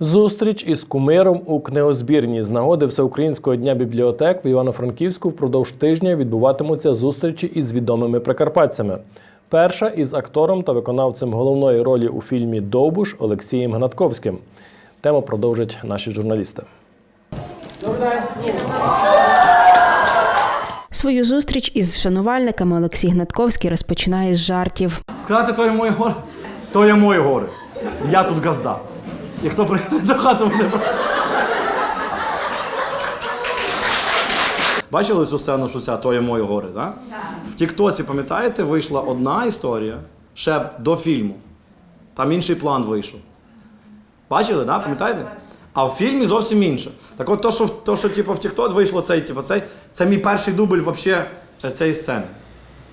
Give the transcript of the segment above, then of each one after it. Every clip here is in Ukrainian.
Зустріч із кумиром у книгозбірні з нагоди Всеукраїнського дня бібліотек в Івано-Франківську впродовж тижня відбуватимуться зустрічі із відомими прикарпатцями. Перша із актором та виконавцем головної ролі у фільмі Довбуш Олексієм Гнатковським. Тему продовжать наші журналісти. Свою зустріч із шанувальниками Олексій Гнатковський розпочинає з жартів. Сказати, то є моє горе, то є моє горе. Я тут газда. І хто прийде до хати буде брати. Бачили цю сцену, що ця то є моє горе, так? В Тіктоці, пам'ятаєте, вийшла одна історія ще до фільму. Там інший план вийшов. Бачили, да? пам'ятаєте? А в фільмі зовсім інше. Так от то, що, то, що типу, в Тікток вийшло цей, типу, цей, це мій перший дубль вообще цієї сцени.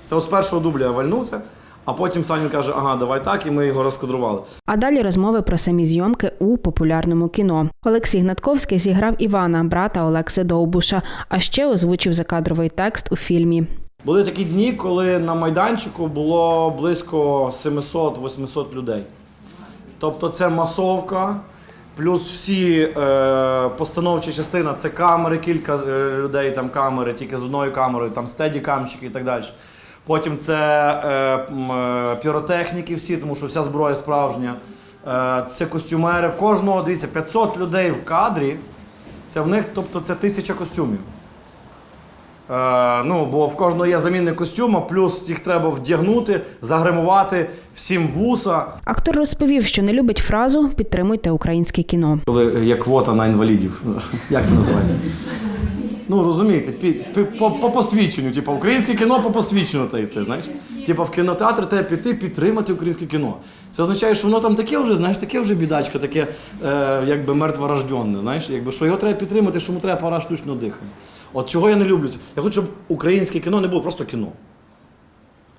Це з першого дубля я вальнув це, а потім Санін каже, ага, давай так, і ми його розкадрували. А далі розмови про самі зйомки у популярному кіно. Олексій Гнатковський зіграв Івана, брата Олекси Довбуша, а ще озвучив закадровий текст у фільмі. Були такі дні, коли на майданчику було близько 700-800 людей. Тобто це масовка, плюс всі е, постановчі частина, це камери, кілька е, людей, там камери, тільки з одною камерою, там стеді-камчики і так далі. Потім це е, е, піротехніки всі, тому що вся зброя справжня. Е, це костюмери. В кожного, дивіться, 500 людей в кадрі. Це в них, тобто це тисяча костюмів. Е, ну, бо в кожного є замінник костюма, плюс їх треба вдягнути, загримувати всім вуса. Актор розповів, що не любить фразу Підтримуйте українське кіно. Коли є квота на інвалідів. Як це називається? Ну, розумієте, пі- по, по посвідченню, типу, українське кіно по посвідченню та йти, знаєш? Типу, в кінотеатр треба піти, підтримати українське кіно. Це означає, що воно там таке вже, знаєш, таке вже бідачка, таке е, якби мертворожденне, знаєш, якби, що його треба підтримати, що йому треба пора штучного дихання. От чого я не люблю. Я хочу, щоб українське кіно не було просто кіно.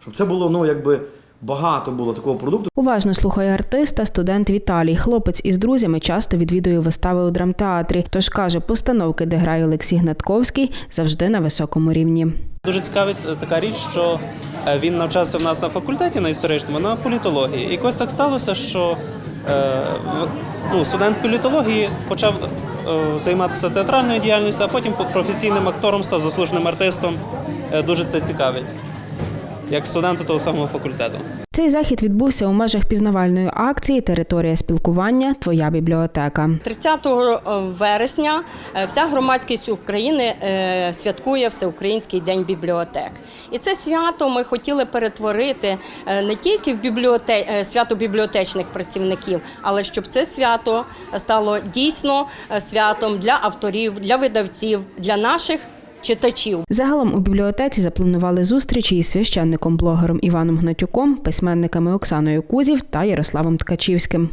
Щоб це було, ну, якби багато було такого продукту. Уважно слухає артиста студент Віталій. Хлопець із друзями часто відвідує вистави у драмтеатрі. Тож каже, постановки, де грає Олексій Гнатковський, завжди на високому рівні. Дуже цікавить е, така річ, що е, він навчався в нас на факультеті на історичному на політології. І якось так сталося, що е, ну, студент політології почав е, займатися театральною діяльністю, а потім професійним актором став заслуженим артистом. Е, Дуже це цікавить. Як студента того самого факультету. Цей захід відбувся у межах пізнавальної акції Територія спілкування Твоя бібліотека. 30 вересня е, вся громадськість України е, святкує Всеукраїнський день бібліотек. І це свято ми хотіли перетворити е, не тільки в бібліоте... е, свято бібліотечних працівників, але щоб це свято стало дійсно е, святом для авторів, для видавців, для наших читачів. Загалом у бібліотеці запланували зустрічі із священником-блогером Іваном Гнатюком, письменниками Оксаною Кузів та Ярославом Ткачівським.